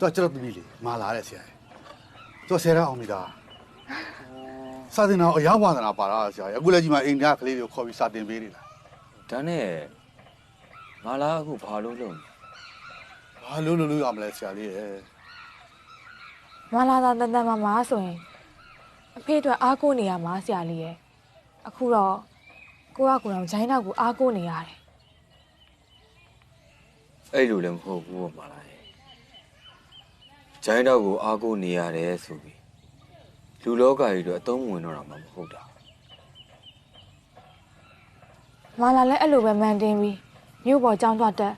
သူကကျွန်တော်သမီးလေးမာလာတဲ့ဆရာကြီးသူကဆယ်တန်းအောင်မိသားစာတင်တော့အရောက်ဝါသနာပါတာဆရာကြီးအခုလည်းကြီးမှာအိန္ဒိယကလေးတွေကိုခေါ်ပြီးစာတင်ပေးနေတာဒါနဲ့ငါလားအခုဘာလို့လုပ်လဲဘာလို့လို့လို့ရမလဲဆရာလေးရဲ့မလာသာတန်တန်မာမာဆိုရင်အဖေအတွက်အားကိုးနေရမှာဆရာလေးရဲ့အခုတော့ကိုကကိုယ်တော်ဂျိုင်းနောက်ကိုအားကိုးနေရတယ်အဲ့လိုလည်းမဟုတ်ဘူးပေါ့မလားရဲ့ ဂျိုင်းတော့ကိုအားကိုးနေရတယ်ဆိုပြီးလူလောကကြီးတော့အသုံးမဝင်တော့တာမှမဟုတ်တာမလာလည်းအဲ့လိုပဲမန်တင်းပြီးမြို့ပေါ်ကျောင်းသွားတက်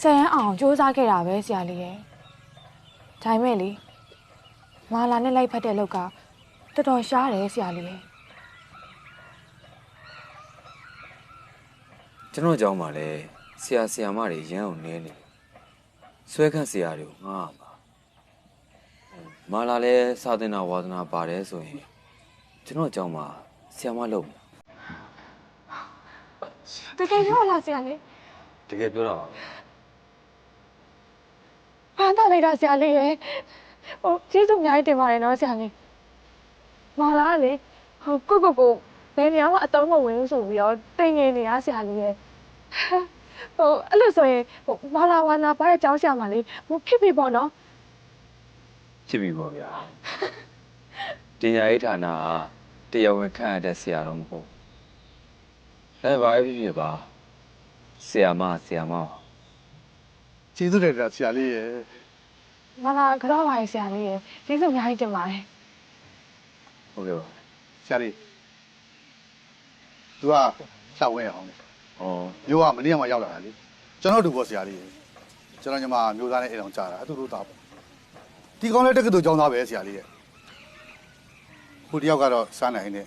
ဆယ်ရန်အောင်စူးစမ်းခဲ့တာပဲဆရာလေးရဲ့ဒါပေမဲ့လေမလာနဲ့လိုက်ဖက်တဲ့လောက်ကတော်တော်ရှားတယ်ဆရာလေးရဲ့ကျွန်တော်ကြောင်းမှာလဲဆရာဆရာမတွေရမ်းအောင်နဲနေဆွဲခန့်ဆရာတွေကိုငှားရ မှာမာလာလဲစာသင်တာဝါသနာပါတယ်ဆိုရင်ကျွန်တော်ကြောင်းမှာဆရာမလုပ်မှာတကယ်ပြောလားဆရာလေးတကယ်ပြောတာပါဖန်တာလိုက်တာဆရာလေးရဲ့ဟိုကျေးဇူးအများကြီးတင်ပါတယ်နော်ဆရာလေးမလာလေဟိုကိုကိုကိုဘယ်နေရာမှအတုံးမဝင်ဘူးဆိုပြီးတော့တိမ်ငင်နေရဆရာလေးရဲ့ဟိုအဲ့လိုဆိုရင်ဟိုမလာဝါနာပါတဲ့ကျောင်းဆရာမလေးဟိုဖြစ်ပြီပေါ့နော် ဖြစ်ပြီပေါ့ဗျာတင်ညာရေးဌာနကတရားဝင်ခန့်ရတဲ့ဆရာတော့မဟုတ်အဲဘာဖြစ်ဖြစ်ပါဆရာမဆရာမပါကျေးဇူးတင်တာဆရာလေးရဲ့မလာကတော့ပါရဲ့ဆရာလေးရဲ့ကျေးဇူးအများကြီးတင်ပါတယ်ဟုတ်ကဲ့ပါဆရာလေး तू ကလှောက်ဝဲအောင်လေဩမျိုးကမနေ့ကမှရောက်လာတာလေကျွန်တော်တို့ပေါ့ဆရာလေးရဲ့ကျွန်တော်ညီမမျိုးသားနဲ့အိမ်အောင်ကြာတာအတူတူသားပေါ့ ဒီကောင်းလေးတက္ကသိုလ်ကျောင်းသားပဲဆရာလေးရဲ့ခုတယောက်ကတော့စမ်းနိုင်နေ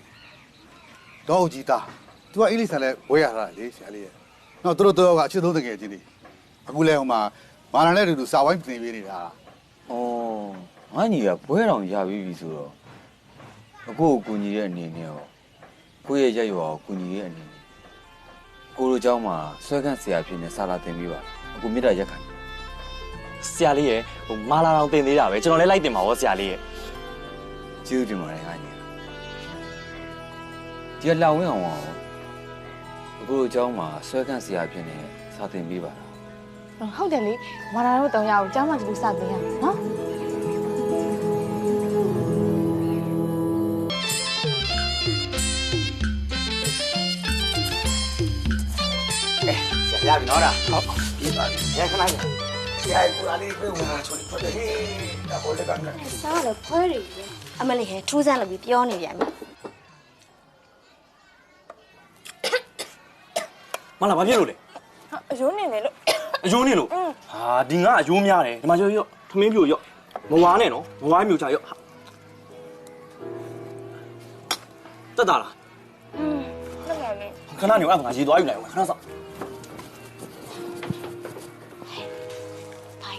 တော့အကြီးသား तू ကအင်္ဂလိပ်ဆန်လဲဝဲရတာလေဆရာလေးရဲ့နောက်သူတို့တော့ကအချစ်သုံးတကယ်ချင်းတွေအခုလဲဟိုမှာမာနနဲ့အတူတူစာဝိုင်းပြင်ပေးနေတာ ဩငါညီကဘွဲတော်ရပြီးပြီဆိုတော့အခုကိုကူညီတဲ့အနေနဲ့ရောကိုယ့်ရဲ့ရက်ရွာကိုကူညီတဲ့အနေနဲ့ကိုလိုเจ้าမှာဆွဲခန့်ဆရာဖြစ်နေစာလာသင်ပေးပါအခုမြစ်တာရက်ခံ ဆရာလေးရဲ့ဟိုမာလာတော်တင်သေးတာပဲကျွန်တော်လည်းလိုက်တင်ပါဗောဆရာလေးရဲ့ ကျေးဇူးတင်ပါတယ်ငါညီဒီကလောင်ဝင်းအောင်အောင်အခုလိုเจ้าမှာဆွဲခန့်ဆရာဖြစ်နေစာသင်ပေးပါလား ဟုတ်တယ်လေမလာတို့တောင်ရအောင်ကျောင်းမှာတူတူစပေးရအောင်နော် ဆရာရပြီနော်ဒါဟုတ်ပြီပါပြီရခဏရ ဆရာကိုလာလေးပြေဝင်มาချွတ်ထွက်တယ်ဟေးဒါဘောလက်ကလည်းစားရတော့ခွဲရည်ပဲအမလေးဟဲထူးဆန်းလို့ပြီးပြောနေပြန်ပြီမလာဘာဖြစ်လို့လဲအယိုးနေနေလို့အယိုးနေလို့ဟာဒီငါအယိုးများတယ်ဒီမှာရောရောထမင်းပြိုရောမဝါနဲ့နော်မဝါမျိုးချရောတက်တာလားဟုတ်တယ်လေခဏနေအောင်ငါရေသွားယူလိုက်အောင်ခဏစောင့်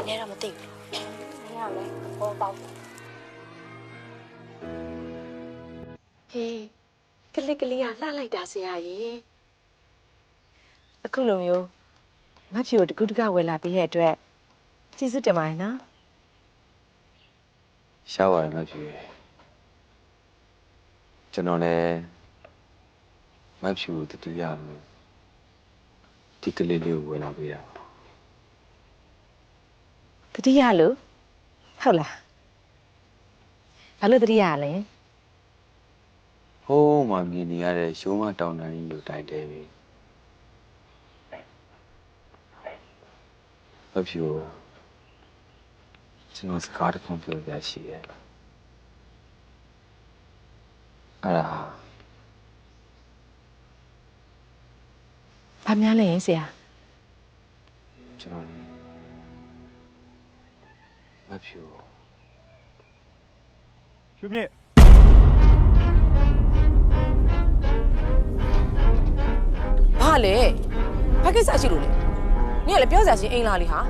ဘာလဲတော့မသိဘူးမင်းကလည်းဟောပေါ့ဟေးကလစ်ကလေးကလှလိုက်တာဆရာကြီးအခုလိုမျိုးမဖြူကိုတကူတကဝယ်လာပြီးရဲ့အတွက်ကျေးဇူးတင်ပါတယ်နော်ရှားပါတယ်မဖြူရေကျွန်တော်လည်းမဖြူကိုတတိယလို့ဒီကလေးလေးကိုဝင်လာပေးတာ တတိယလို့ဟုတ်လားဘာလို့တတိယလဲဟိုးမှမြင်နေရတဲ့ရိုးမတောင်တန်းကြီးကိုတိုင်တဲပြီမဖြူကိုကျွန်တော်စကားတစ်ခုပြောပြရှိရဲ့အဲ့ဒါဘာများလဲဆရာ မဖြူရွှေမြင့်ဘာလဲဘာကိစ္စရှိလို့လဲနင်ကလည်းပြောစရာရှိအိမ်လာလေဟာ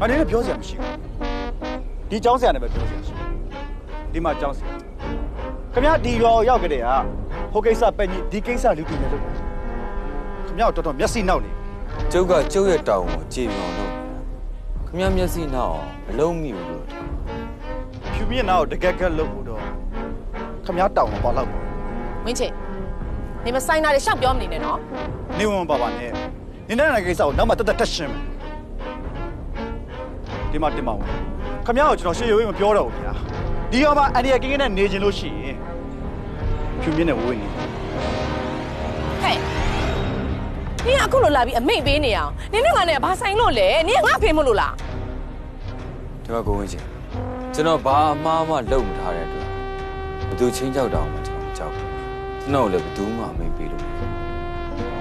အနေနဲ့ပြောစရာမရှိဘူးဒီចောင်းဆရာနဲ့ပဲပြောစရာရှိဒီမှာចောင်းဆရာခင်ဗျားဒီရွာကိုရောက်ကြတဲ့ဟာဟိုကိစ္စပဲကြီးဒီကိစ္စလူတူနေလို့ခင်ဗျားတို့တော်တော်မျက်စိနှောက်နေကျုပ်ကကျုပ်ရဲ့တောင်းကိုကြည်မြော်လို့ ခခင်ဗျားမျက်စိနောက်ဘလုံးမိဘူးလို့ဖြူမြင့်နာကိုတကက်ကက်လုပ်ဖို့တော့ခမ ्या တောင်းတော့ပါလောက်ပါဝင်းချစ်နေမဆိုင်တာတွေရှောက်ပြောမနေနဲ့နော်နေဝင်ပါပါနဲ့နင်းတဲ့ကိစ္စကိုနောက်မှတက်တက်တက်ရှင်းမယ်ဒီမှာတင်ပါဦးခမ ्या ကိုကျွန်တော်ရှေ့ရွေးမပြောတော့ဘူးဗျာဒီရောမှာအန်ဒီယာကင်းကင်းနဲ့နေခြင်းလို့ရှိရင်ဖြူမြင့်နဲ့ဝေးနေဟဲ့ နင်ကအခုလိုလာပြီးအမိတ်ပေးနေအောင်နင်တို့ကလည်းဘာဆိုင်လို့လဲနင်ကငါဖေးမလို့လားဒီမှာကိုဝင်ချင်းကျွန်တော်ဘာအမှားမှလုပ်မထားတဲ့အတွက်ဘယ်သူချင်းကြောက်တောင်မှကျွန်တော်ကြောက်ဘူးကျွန်တော်လည်းဘယ်သူမှမပေးလို့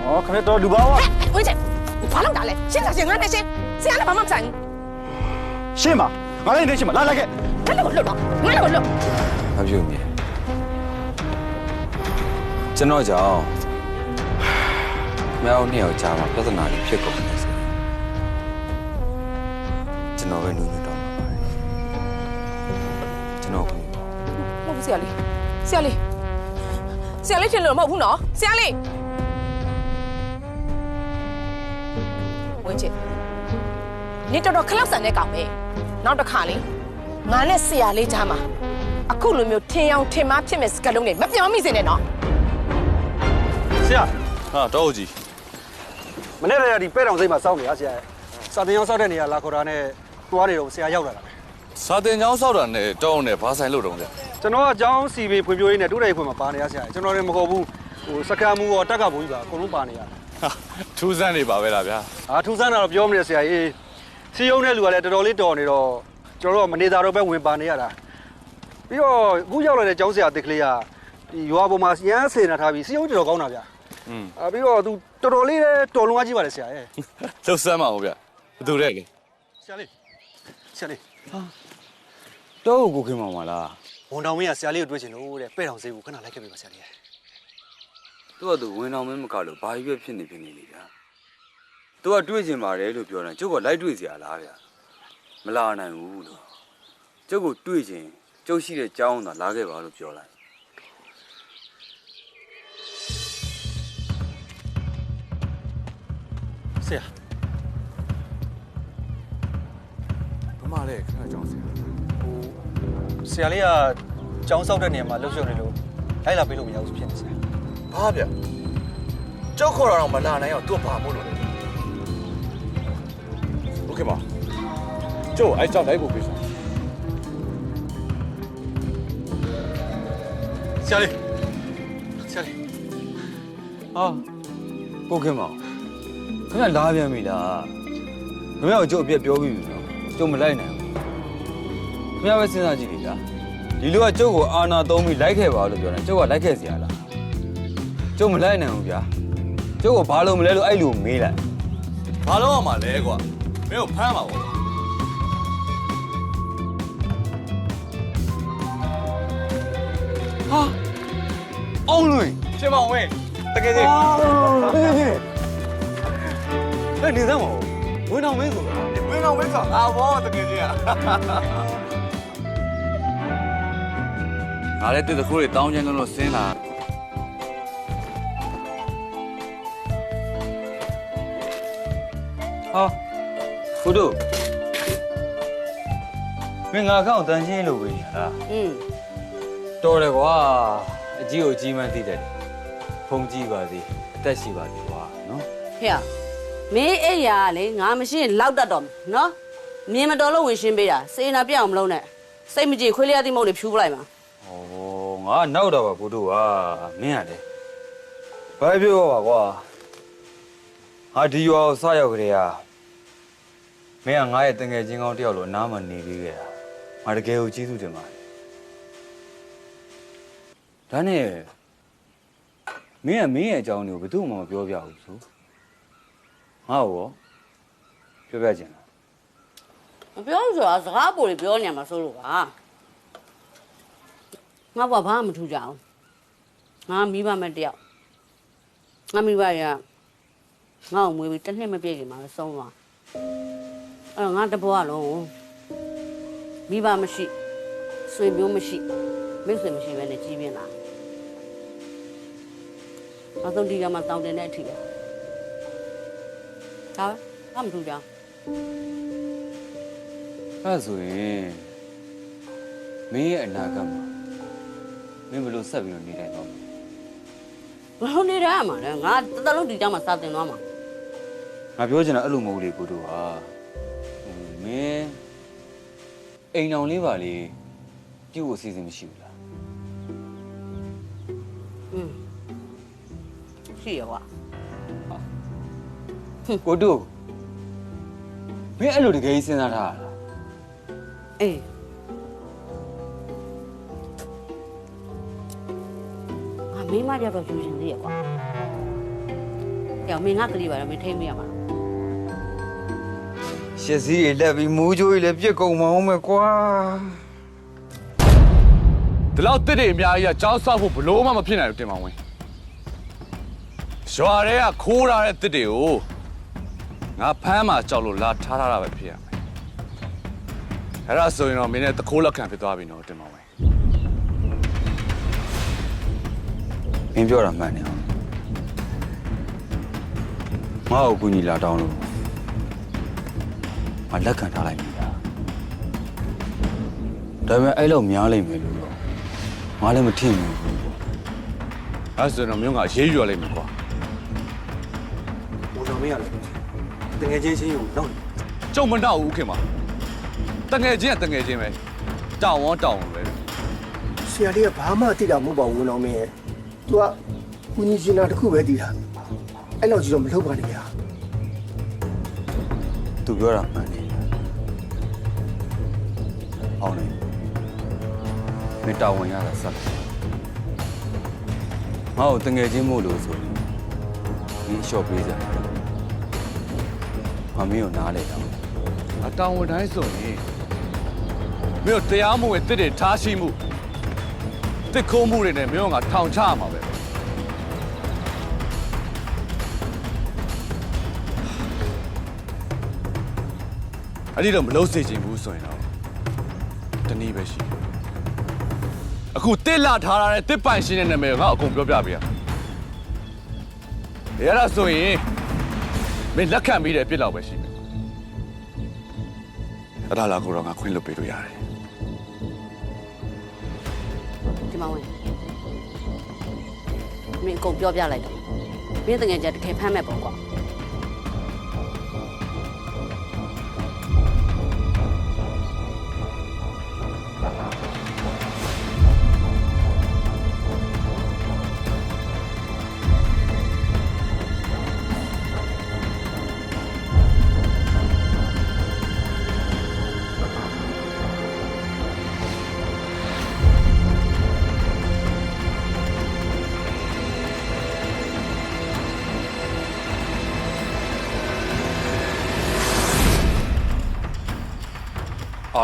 ဟောခမ ्या တော်လူပါဝါဝင်းချစ်ဘာလုပ်တာလဲရှင်းတာရှင်းငါနဲ့ရှင်းဆရာလည်းဘာမှမဆိုင်ရှင်းပါငါလည်းနေရှင်းပါလာလာခဲ့ဘူးငါလည်းကိုလွတ်တော့ငါလည်းကိုလွတ်မပြုတ်မြင်ကျွန်တော်ကြောင့် မြောက်နှစ်ယောက်ကြားမှာပြဿနာတွေဖြစ်ကုန်တယ်ဆိုကျွန်တော်ပဲနူးညွတ်တော့မှာပါတယ်ကျွန်တော်ကိုမဟုတ်ဘူးဆရာလေးဆရာလေးဆရာလေးထင်လို့မဟုတ်ဘူးနော်ဆရာလေးဝင်းချစ်နင်တော်တော်ခလောက်ဆန်တဲ့ကောင်ပဲနောက်တစ်ခါလေးငါနဲ့ဆရာလေးကြားမှာအခုလိုမျိုးထင်အောင်ထင်မှားဖြစ်မဲ့စကားလုံးတွေမပြောမိစေနဲ့နော်ဆရာဟာတော့ဟုတ်ကြီး မနေ့ကတည်းကဒီပဲ့တောင်စိတ်မှာစောင့်နေရဆရာရဲ့စာတင်ရောက်စောက်တဲ့နေရာလာခေါ်တာနဲ့သွားနေတော့ဆရာရောက်လာတာပဲစာတင်ကျောင်းဆောက်တာနဲ့တောင်းနဲ့ဘာဆိုင်လို့တုံးကြကျွန်တော်ကအကြောင်းစီပေဖွံ့ဖြိုးရေးနဲ့တူတဲ့ဖွံ့မှာပါနေရဆရာရဲ့ကျွန်တော်လည်းမခေါ်ဘူးဟိုစကားမူရောတက်ကဘူးကြီးပါအကုန်လုံးပါနေရဟာထူးဆန်းနေပါပဲလားဗျာအာထူးဆန်းတာတော့ပြောမနေဆရာကြီးစီယုံတဲ့လူကလည်းတော်တော်လေးတော်နေတော့ကျွန်တော်တို့ကမနေတာတော့ပဲဝင်ပါနေရတာပြီးတော့အခုရောက်လာတဲ့ကျောင်းဆရာအစ်ကလေးကဒီရွာပေါ်မှာရမ်းစေနာထားပြီးစီယုံတော်တော်ကောင်းတာဗျာ อืมအာပြီးတော့သူတော်တော်လေးလည်းတော်လုံးကားကြီးပါလေဆရာရဲ့လှုပ်ဆန်းပါဦးဗျာဘယ်သူတဲ့လဲဆရာလေးဆရာလေးတော့ကိုခင်မောင်မလားဝန်တော်မင်းကဆရာလေးကိုတွေ့ချင်လို့တဲ့ပဲ့တောင်စိတ်ကိုခဏလိုက်ခဲ့ပေးပါဆရာလေးရဲ့သူကသူဝင်အောင်မင်းမကလို့ဘာကြီးပဲဖြစ်နေဖြစ်နေလေဗျာသူကတွေးကျင်ပါတယ်လို့ပြောတယ်ကျုပ်ကလိုက်တွေးစရာလားဗျာမလာနိုင်ဘူးလို့ကျုပ်ကိုတွေးကျင်ကျုပ်ရှိတဲ့ကြောင်းသာလာခဲ့ပါလို့ပြောလိုက် ဆရာ ဘမလဲခဏကျောင်းဆရာ ဆရာလေးကကျောင်းဆောက်တဲ့နေရာမှာလှုပ်ရှုပ်နေလို့လိုက်လာပေးလို့မရဘူးဖြစ်နေဆရာ ဘာဗျကြောက်ခေါ်တာတော့မလာနိုင်အောင်သူ့ဘာမို့လို့လဲ โอเคပါကျိုးအဲ့ကြောင့်လိုက်ဖို့ပြစား ဆရာလေးဆရာလေး ဟာကိုခင်မောင် ခင်ဗျလာပြန်ပြီလားခင်ဗျကိုကျုပ်အပြက်ပြောပြီးပြီနော်ကျုပ်မလိုက်နိုင်ဘူးခင်ဗျပဲစဉ်းစားကြည့်လေဗျာဒီလိုကကျုပ်ကိုအာနာသုံးပြီးလိုက်ခဲ့ပါလို့ပြောတယ်ကျုပ်ကလိုက်ခဲ့စရာလားကျုပ်မလိုက်နိုင်ဘူးဗျာကျုပ်ကဘာလို့မလဲလို့အဲ့လိုမေးလိုက်ဘာလို့အောင်မလဲကွာမင်းကိုဖမ်းပါဘောဟာအောင်လွင်ရှင်မောင်ဝင်းတကယ်ကြီး ဟဲ့နေစမ်းမဟုတ်ဝင်အောင်မင်းဆိုတာ ဝင်းအောင်ဝင်းဆောင်အာဘောတကယ်ကြီးอ่ะ ငါလည်းတစ်တခိုးတွေတောင်းချင်လို့လို့ဆင်းလာဟာဖူတို့မင်းငါကောက်တန်းချင်းလို့ပဲညာလား อืม တော်တယ်ကွာအကြီးကိုကြီးမှန်းသိတယ်ဖုန်ကြီးပါစေအသက်ရှိပါစေကွာနော် ဟဲ့ မင်းအဲ့ရကလေငါမရှိရင်လောက်တတ်တော့မယ်နော်မြင်မတော်လို့ဝင်ရှင်းပေးတာစေနာပြအောင်မလုပ်နဲ့စိတ်မကြည်ခွေးလျားတိမုတ်တွေဖြူပလိုက်မှာဩငါနောက်တော့ပါဖူတို့ဟာမင်းရတယ်ဘာပြောပါကွာဟာဒီရွာကိုစရောက်ကြတဲ့ဟာမင်းကငါရဲ့တငယ်ချင်းကောင်းတယောက်လိုနားမနေသေးခဲ့တာငါတကယ်ကိုကျေးဇူးတင်ပါတယ်ဒါနဲ့မင်းကမင်းရဲ့အကြောင်းတွေကိုဘယ်သူမှမပြောပြဘူးဆို ငါ့ကိုရောပြောပြချင်လားမပြောဘူးဆိုတာစကားပိုတွေပြောနေမှာစိုးလို့ပါငါဘဘာမှမထူကြအောင်ငါမိဘမဲ့တယောက်ငါမိဘရငါ့ကိုမွေးပြီးတစ်နှစ်မပြည့်ခင်မှာပဲဆုံးသွားအဲ့တော့ငါတဘွားလုံးမိဘမရှိဆွေမျိုးမရှိမိတ်ဆွေမရှိပဲနဲ့ကြီးပြင်းလာအဆုံးဒီကမှတောင်းတင်တဲ့အထိပဲ ဒါပဲဘာမှမထူကြအောင်အဲ့ဒါဆိုရင်မင်းရဲ့အနာဂတ်မှာမင်းဘယ်လိုဆက်ပြီးတော့နေနိုင်တော့မလဲဘယ်လိုနေရမှာလဲငါတသက်လုံးဒီကြောင်မှာစာတင်သွားမှာငါပြောချင်တာအဲ့လိုမဟုတ်လေကိုတို့ဟာဟိုမင်းအိမ်အောင်လေးပါလေပြုတ်ဖို့အစီအစဉ်မရှိဘူးလားอืมရှိရ ကွာကိုတို့မင်းအဲ့လိုတကယ်ကြီးစဉ်းစားထားတာလားအေးငါမိမတယောက်တော့ယူရှင်သေးရကွာ။ကြောင်မင်းငါကလေးပါတော့မင်းထိမ့်မရမှာရှက်စီးတွေလက်ပြီးမူးကြိုးတွေလည်းပြစ်ကုန်မအောင်မယ်ကွာဒီလောက်တစ်တွေအများကြီးကကြောင်းဆောက်ဖို့ဘလို့မှမဖြစ်နိုင်ဘူးတင်မောင်ဝင်ရွာတွေကခိုးထားတဲ့တစ်တွေကို ငါဖမ်းမှာကြောက်လို့လာထားထားတာပဲဖြစ်ရမယ်အဲ့ဒါဆိုရင်တော့မင်းနဲ့တခိုးလက်ခံဖြစ်သွားပြီနော်တင်မောင်ဝင်မင်းပြောတာမှန်တယ်အောင်ငါ့ကိုကူညီလာတောင်းလို့ငါလက်ခံထားလိုက်ပြီလားဒါပေမဲ့အဲ့လိုများလိမ့်မယ်လို့တော့ငါလည်းမထင်ဘူးအဲ့ဒါဆိုရင်တော့မင်းကရေးယူရလိမ့်မယ်ကွာဘုံတော်မင်းရလေ တငယ်ချင်းချင်းကိုနောက်ကျုံမတော့ဘူးခင်ဗျတငယ်ချင်းကတငယ်ချင်းပဲတောင်းဝတောင်းဝပဲဆရာလေးကဘာမှသိတာမဟုတ်ပါဘူးနော်မင်းရဲ့ तू ကကုညီရှင်တာတစ်ခုပဲသိတာအဲ့လောက်ကြီးတော့မလုပ်ပါနဲ့ဗျာသူပြောတာမှန်တယ်အောင်လေမင်းတာဝန်ရတာစက်ငါ့ကိုတငယ်ချင်းမို့လို့ဆိုရင်ဒီရှော့ပေးကြတ ယ်မမင်းကိုနားလေတော့အတောင်းဝန်တိုင်းဆိုရင်မင်းတို့တရားမဝင်တစ်တွေထားရှိမှုတစ်ခိုးမှုတွေနဲ့မင်းတို့ကထောင်ချရမှာပဲအဲ့ဒီတော့မလုံးစေချင်ဘူးဆိုရင်တော့တနည်းပဲရှိတယ်အခုတစ်လာထားရတဲ့တစ်ပိုင်ရှင်တဲ့နာမည်ကိုငါအကုန်ပြောပြပေးရရတာဆိုရင် မင်းလက်ခံပြီးတဲ့အပြစ်လောက်ပဲရှိမယ်အဲ့ဒါလာကိုတော့ငါခွင့်လွှတ်ပေးလို့ရတယ်ဒီမှာဝင်မင်းအကုန်ပြောပြလိုက်တော့မင်းတကယ်ကြတကယ်ဖမ်းမဲ့ပေါ့ကွာ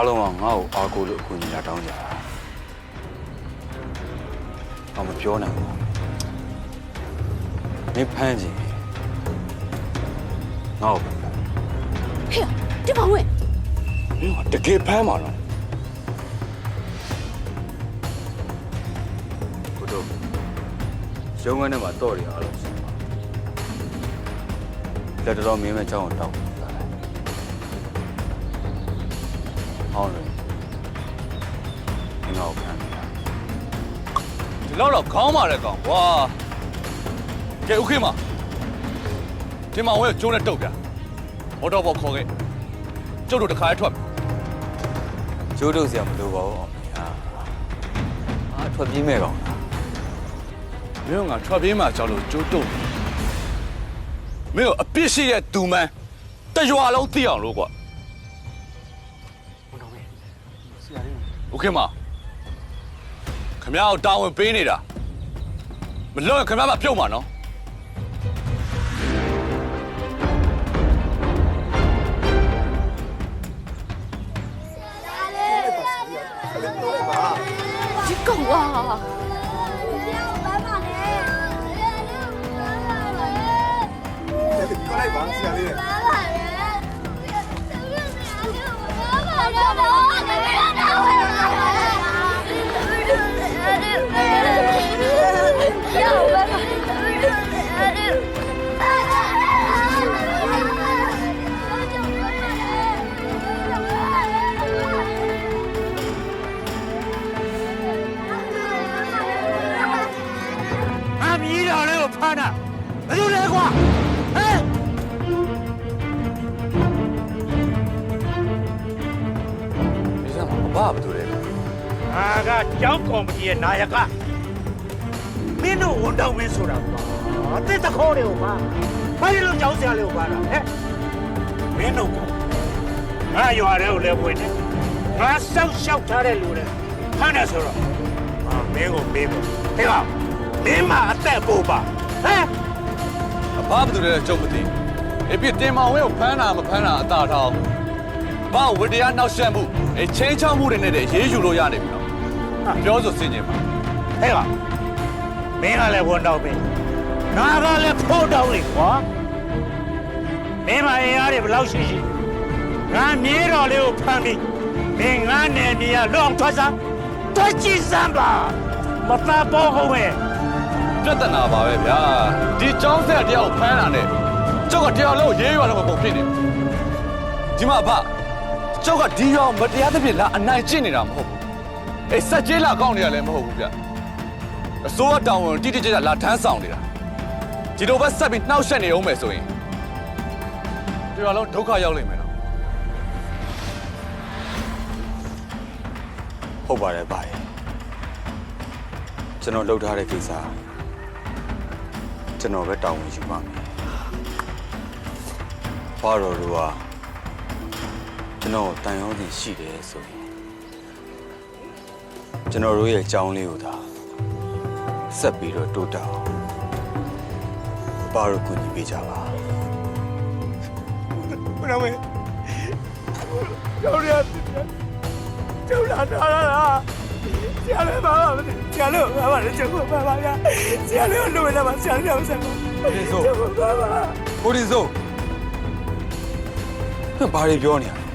လုံးကငါ့ကိုအားကိုးလို့အကူအညီလာတောင်းကြတာ။ဘာမပြောနိုင်ဘူး။မင်းဖမ်းခြင်းငါ့ကိုပဲဖမ်းဟေ့ဒီမှာဝင်မင်းကတကယ်ဖမ်းမှာတော့ကိုတို့ရုံးခန်းထဲမှာတော့ရအားလုံးရှိပါလက်တော်မင်းမဲ့အကြောင်းကိုတောင်း ဟောင်းလေငါ့ကိုဖမ်းနေတာဒီလောက်တော့ခေါင်းမာတဲ့ကောင်ကွာကဲဥခေးမဒီမှာဝဲကျိုးနဲ့တုတ်ပြမော်တော်ဘောခေါ်ခဲ့ကျုပ်တို့တစ်ခါထွက်မယ်ကျိုးတို့စရာမလိုပါဘူးအောင်မင်းဟာအားထွက်ပြေးမဲ့ကောင်လားမင်းကငါထွက်ပြေးမှကြောက်လို့ကျိုးတုတ်မင်းကအပြစ်ရှိရဲ့သူမန်းတရွာလုံးသိအောင်လို့ကွာ လေးဥခေးမခမရကိုတာဝန်ပေးနေတာမလွတ်ရင်ခမရမပြုတ်မှာနော် ဒီစမ်းမှာဘာဘာတူလဲအာကကျောင်းကော်မတီရဲ့နာယကမင်းတို့ဝန်တောင်းမင်းဆိုတာကွာအသစ်တခေါ်တယ်ဟောပါဘာလို့ကျောင်းဆရာလေးကိုပါတာဟဲ့မင်းတို့ကငါရွာတဲ့ကိုလည်းဝင်နေငါစောက်ရှောက်ထားတဲ့လူတွေဖမ်းတယ်ဆိုတော့အာမင်းကိုမေးဖို့ဟဲ့ကောင်မင်းမအသက်ပို့ပါဟမ်ဘာဘာတူလဲကြုံမသိအပြစ်တင်မောင်ဝင်းကိုဖမ်းတာမဖမ်းတာအသာထောင်းဘာဝတ္တရားနောက်ဆက်မှု အချင်းချောင်းမှုတွေနဲ့တည်းရေးယူလို့ရနေပြီနော်ပြောဆိုစင်ကျင်ပါဟဲ့ကောင်မင်းကလည်းဝန်တော့ပြီငါကလည်းဖိုးတော့လေကွာမင်းမအင်အားတွေဘယ်လောက်ရှိရှိငါမြေတော်လေးကိုဖမ်းပြီးမင်းငါနဲ့နေရလွန်ထွက်စားတွက်ကြည့်စမ်းပါမသားပေါ်ဟုတ်ရဲ့ပြဿနာပါပဲဗျာဒီចောင်းဆက်တယောက်ဖမ်းတာနဲ့ကျုပ်ကတရားလုံးရေးရွာတော့မပုံဖြစ်နေဒီမှာဗျ ကျုပ်ကဒီရောင်မတရားသဖြင့်လာအနိုင်ကျင့်နေတာမဟုတ်ဘူးအေးစက်ကြီးလာကောင်းနေရလည်းမဟုတ်ဘူးဗျအစိုးရတောင်းဝန်တိတိကျကျလာထမ်းဆောင်နေတာဒီလိုပဲဆက်ပြီးနှောက်ယှက်နေအောင်မယ်ဆိုရင်တရားလုံးဒုက္ခရောက်လိမ့်မယ်နော်ဟုတ်ပါတယ်ဗျာကျွန်တော်လှုပ်ထားတဲ့ကိစ္စကျွန်တော်ပဲတောင်းဝင်ယူပါမယ်ဘာတော်လူက ကျွန်တော်တန်ရောစီရှိတယ်ဆိုရင်ကျွန်တော်တို့ရဲ့အကြောင်းလေးကိုသာဆက်ပြီးတော့တိုးတက်အောင်ဘာလို့ကူညီပေးကြပါဘယ်တော့မှကျောင်းရကျောင်းလာတာလားဆရာလည်းပါပါဆရာလည်းပါပါကျောင်းပါပါဆရာလည်းလို့လည်းပါဆရာလည်းဆက်ပါဒီဆိုကျောင်းပါပါကိုဒီဆိုဟဲ့ဘာတွေပြောနေရလဲ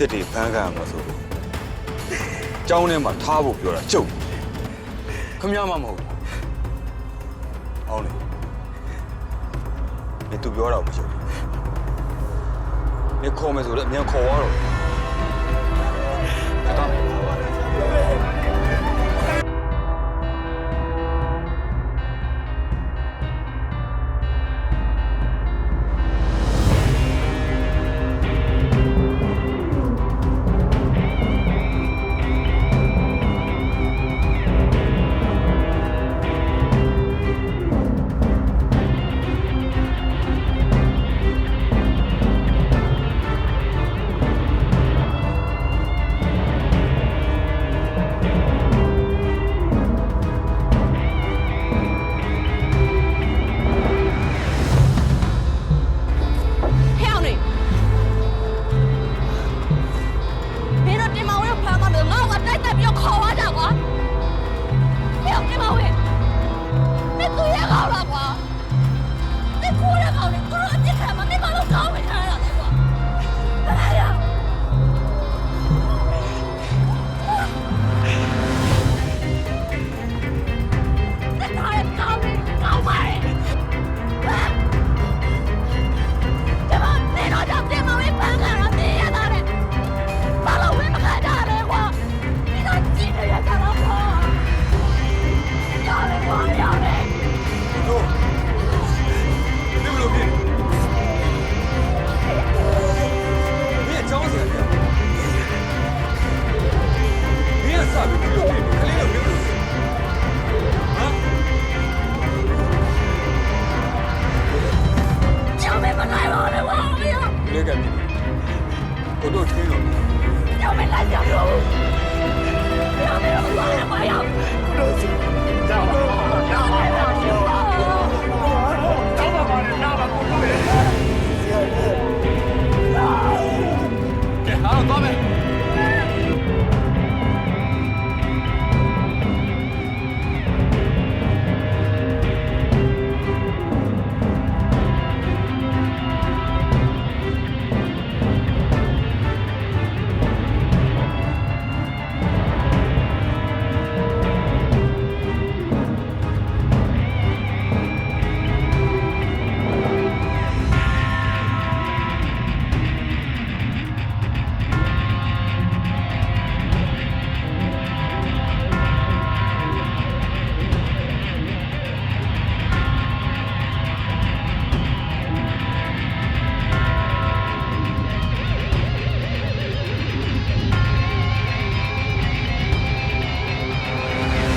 တစ်တွေဖမ်းခံရမှာဆိုလို့ကျောင်းထဲမှာထားဖို့ပြောတာကြုတ်ခမရမမဟုတ်ဘူးဟောင်းလေမင်းသူပြောတာကိုမယုံဘူးမင်းခေါ်မယ်ဆိုတော့အမြန်ခေါ်သွားတော့တောင်း 救命！快来帮我！没有。别干了，我都。